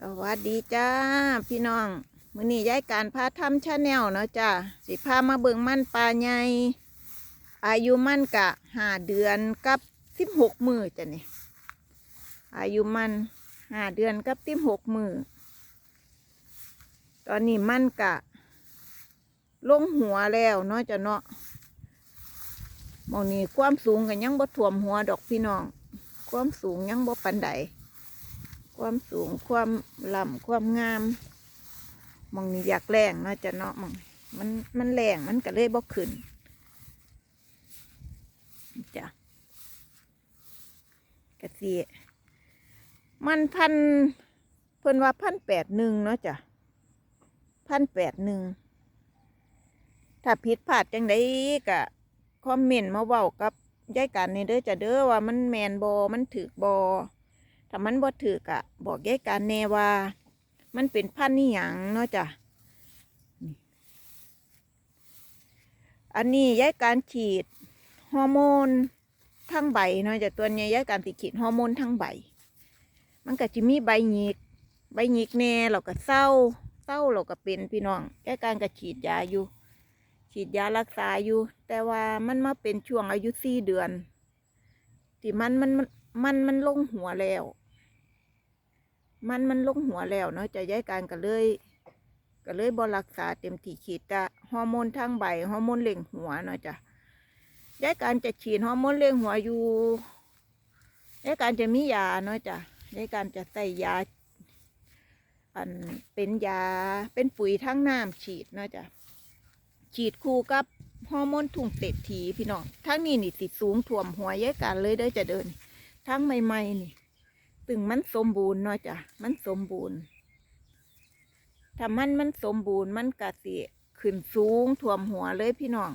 สวัสดีจ้า พี่น้องมื้อนี้ย้ายการพาทำชาแนลเนาะจ้าสิพามาเบิ่งมันปลาใหญ่อายุมันกะห้าเดือนกับสิบหกมือจ้ะนี่อายุมันห้าเดือนกับสิบหกมือตอนนี้มันกะ ลงหัวแล้วเนาะจ้ะเนาะมองนี้ความสูงกันยังบ่ท่วมหัวดอกพี่น้อง ความสูงยังบ่ปันใด ความสูงความลำความงามมองนี้อยากแรงนะจะเนาะมองมันมันแรงมันก็เลยบ่ขึ้นจ้ะกระสิมันพันเพิ่นว่าพันแปดหนึ่งเนาะจ้ะพันแปดหนึ่งถ้าผิดพลาดจังไดก็คอมเมนต์มาเว้ากับยายกันนี่เด้อจ้ะเด้อว่ามันแมนบอมันถือบอ ถ้ามันบ่ถือกะบอกยายกการแน่ว่า มันเป็นพันธุ์นี่หยังเนาะจ้ะอันนี้ยายการฉีดฮอร์โมนทั้งใบเนาะจ้ะตัวนี้ยยายการติฉีดฮอร์โมนทั้งใบ มันก็จะมีใบหยิก ใบหยิกแน่เราก็เศร้าเศร้าเราก็เป็นพี่น้องยายการก็ฉีดยาอยู่ ฉีดยารักษาอยู่ แต่ว่ามันมาเป็นช่วงอายุสี่เดือนที่มันมันมันมันลงหัวแล้ว มันมันลงหัวแล้วเนาะจะย้ายการก็เลยก็เลยบรักษาเต็มที่ฉีดแต่ฮอร์โมนทางใบฮอร์โมนเล่งหัวเนาะจ้ะย้ายการจะฉีดฮอร์โมนเล่งหัวอยู่ย้ายการจะมียาเนาะจ้ะย้ายการจะใส่ยา อันเป็นยาเป็นปุ๋ยทั้งน้ำฉีดเนาะจ้ะฉีดคู่กับฮอร์โมนถุงเต็ดถีพี่น้องทั้งนี้นี่สิสูงถ่วมหัวย้ายการเลยเด้อจะเดินทั้งใหม่ๆนี่ ตึงมันสมบูรณ์เนาะจ้ะมันสมบูรณ์ถ้ามันมันสมบูรณ์มันกะสิขึ้นสูงท่วมหัวเลยพี่น้อง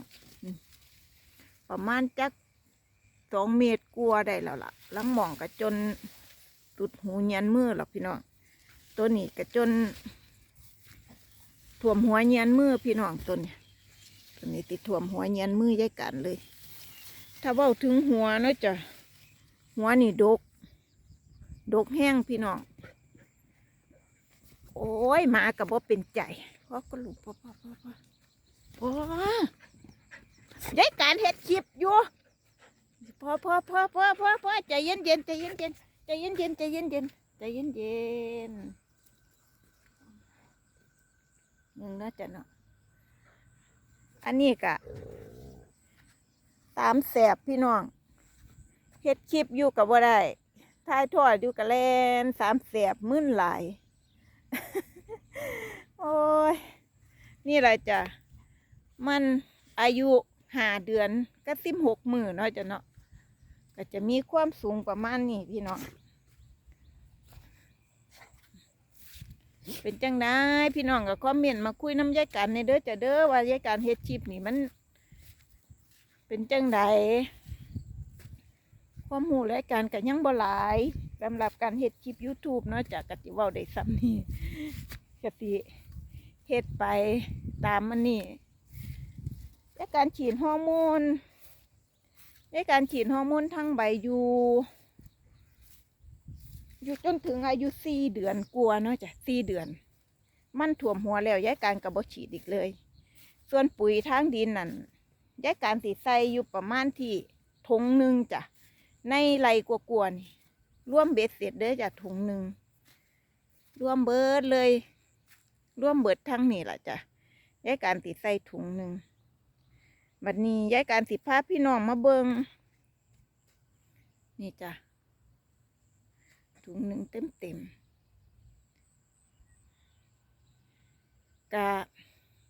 ประมาณจักสองเมตรกลัวได้แล้วล่ะลังหมองกระจนตุดหูเยียนมือหรอกพี่น้อง ตัวนี้กระจนท่วมหัวเยียนมือพี่น้องตัวนี้ตัวนี้ติดท่วมหัวเยียนมือยายกันเลย ถ้าเว้าถึงหัวเนาะจ้ะหัวนี่ดก ดกแห้งพี่น้อง โอ้ยหมากับว่เป็นใจพ่อก็ลูกพ่อพ่อพ่อพ่อพ่อยายการเฮ็ดคลิปอยู่พ่อพ่อพ่อพ่อพ่อพ่อใจเย็นเย็นใจเย็นเย็นใจเย็นเย็นใจเย็นเย็นใจเย็นเย็นหนึ่งนะจ๊ะเนาะอันนี้กะตามแสบพี่น้องเฮ็ดคลิปอยู่กับว่าได้ ถ่ายทอดอยู่กับแลนสามแสบมึนหลาย โอ้ย นี่แหละจ้ะ มันอายุห้าเดือนก็สิบหกมือเนาะจ้ะเนาะก็จะมีความสูงประมาณนี้พี่น้องเป็นจังได้พี่น้องกับคอมเมนต์มาคุยน้ำยายกันในเด้อจ้ะเด้อว่ายายการเฮ็ดคลิปนี่มัน เป็นจังได ความหูและการกันยังบ่หลายสำหรับการเฮ็ดคลิป YouTube เนาะจากกติว้าได้ซ้ำนี่กติเฮ็ดไปตามมันนี่และการฉีดฮอร์โมนและการฉีดฮอร์โมนทั้งใบอยู่อยู่จนถึงอายุสี่เดือนกลัวเนาะจ้ะสี่เดือน มันถ่วมหัวแล้วย้ายการกับบ่ฉีดอีกเลย ส่วนปุ๋ยทางดินนั่นย้ายการสีใส่อยู่ประมาณที่ทงหนึ่งจ้ะ ในไรกลัวนี่ร่วมเบ็ดเสร็จเด้อจากถุงหนึ่งร่วมเบิดเลยร่วมเบิดทั้งนี่แหละจ้ะย้ายการติดใส่ถุงหนึ่งบัดนี้ย้ายการสิพาพี่น้องมาเบิงนี่จ้ะถุงหนึ่งเต็มเต็มกะ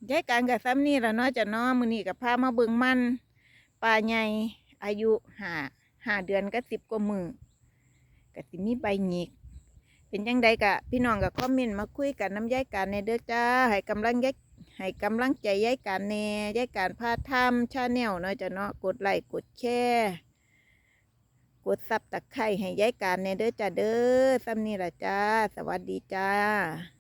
ย้ายการกับซ้ำนี่ละเนาะจะเนาะมือนี้กับพามาเบิงมันปลาใหญ่อายุห้า ห้าเดือนก็สิบกว่ามือก็สิมีใบหงิก เป็นยังไงกะ พี่น้องกับคอมเมนต์มาคุยกันน้ำย้ายกันในเด้อจ้า ให้กำลังย้ายให้กำลังใจย้ายกันแน่ย้ายการพาทำชาแนลเนาะจ้ะเนาะกดไลค์กดแชร์กดซับตะไคร้ให้ย้ายกันในเด้อจ้าเด้อซ้ำนี่ละจ้า สวัสดีจ้า